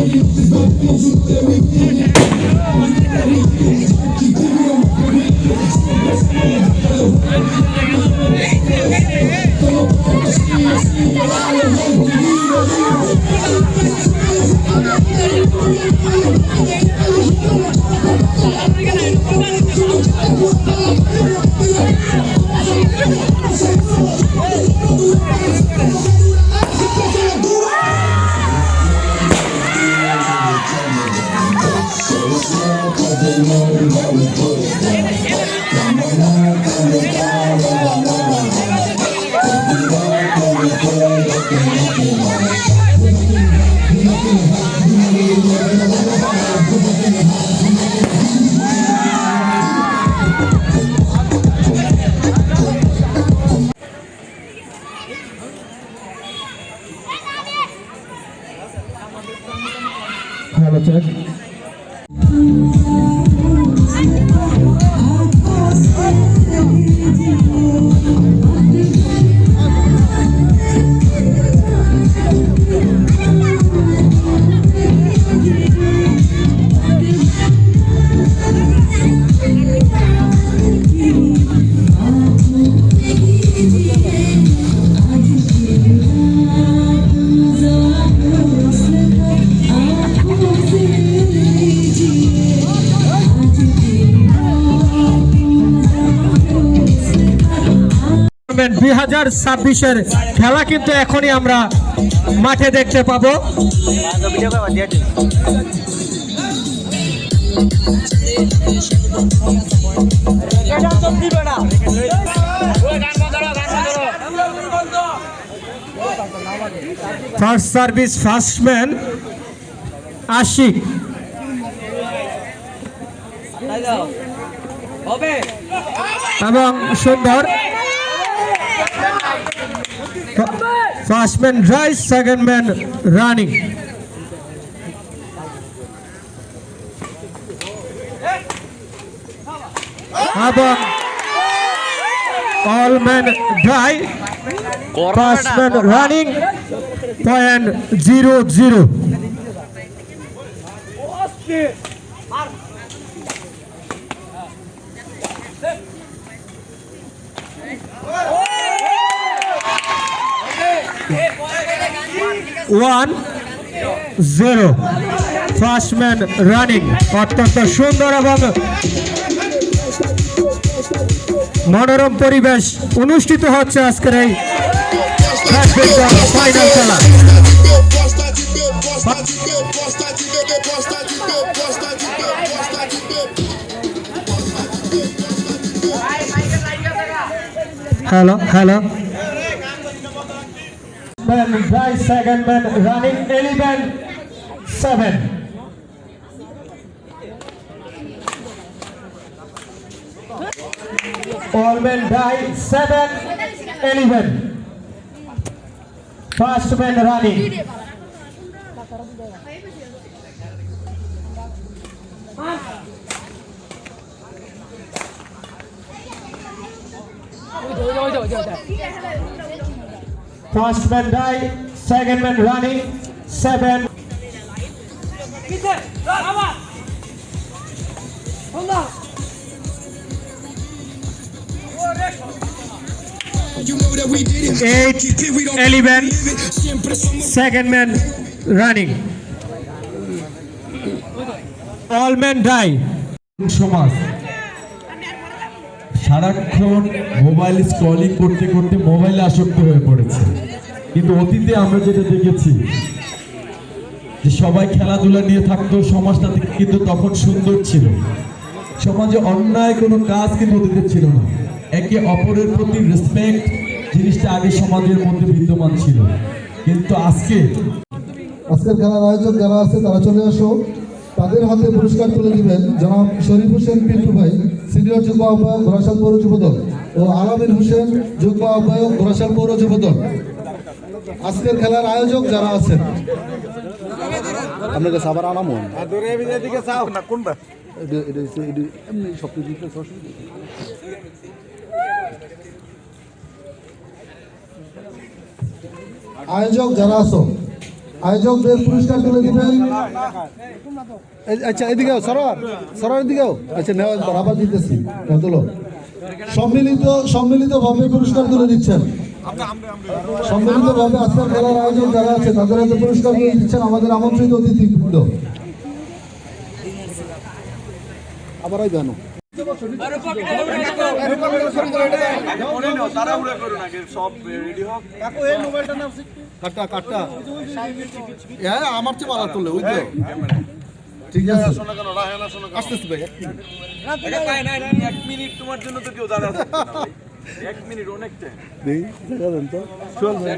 Yeah. Cause they know my report. দুই হাজার ছাব্বিশের খেলা কিন্তু এখনই আমরা মাঠে দেখতে পাবো। ফার্স্ট সার্ভিস ফার্স্টম্যান আশিক এবং সুন্দর। First man drive second man running এবং all man dry first man running point zero zero one zero first man running অত্যন্ত সুন্দর এবং মনোরম পরিবেশ অনুষ্ঠিত হচ্ছে আজকের এই ফাইনাল খেলা। Hello hello man by second man running 11 7 all men die 7 11 first man running First man die, second man running, seven. Eight, eleven, second man running. All men die. সারাক্ষণ মোবাইল স্ক্রলিং করতে করতে মোবাইলে আসক্ত হয়ে পড়েছে। কিন্তু অতীতে আমরা যেটা দেখেছি, যে সবাই খেলাধুলা নিয়ে থাকতো, সমাজটা কিন্তু তখন সুন্দর ছিল। সমাজে অন্যায় কোনো কাজ কিন্তু অতীতে ছিল না। একে অপরের প্রতি রেসপেক্ট জিনিসটা আগে সমাজের মধ্যে বিদ্যমান ছিল। কিন্তু আজকে আজকের খেলার আয়োজক যারা আছে, তারা চলে আসো। তাদের হাতে পুরস্কার তুলে দিবেন জনাব শরীফ হোসেন পিন্টু ভাই সিনিয়র যুব আহ্বায়ক ঘোড়াশাল পৌর যুবদল ও আলামিন হোসেন যুগ্ম আহ্বায়ক ঘোড়াশাল পৌর যুবদল। আজকের খেলার আয়োজক যারা আছেন? আপনাকে সাবার আনামো। সব আয়োজক যারা আছো আয়োজকদের পুরস্কার তুলে দিবেন। আচ্ছা এদিকেও সরার সরার দিকেও আচ্ছা নেওয়া আবার দিতেছি। তুলো সম্মিলিত, সম্মিলিতভাবে পুরস্কার তুলে দিচ্ছেন। সম্মিলিতভাবে আজকের খেলার আয়োজক যারা আছে, তাদের হাতে পুরস্কার তুলে দিচ্ছেন আমাদের আমন্ত্রিত অতিথিবৃন্দ। আবার ওই জানো। হ্যাঁ আমার চেয়ে ভালো তুললে ওই তো ঠিক আছে। আসতেছি ভাই এক মিনিট। তোমার জন্য তো। কেউ দাঁড়া এক মিনিট অনেক টাইম দেখি দেখা দেন তো চল ভাই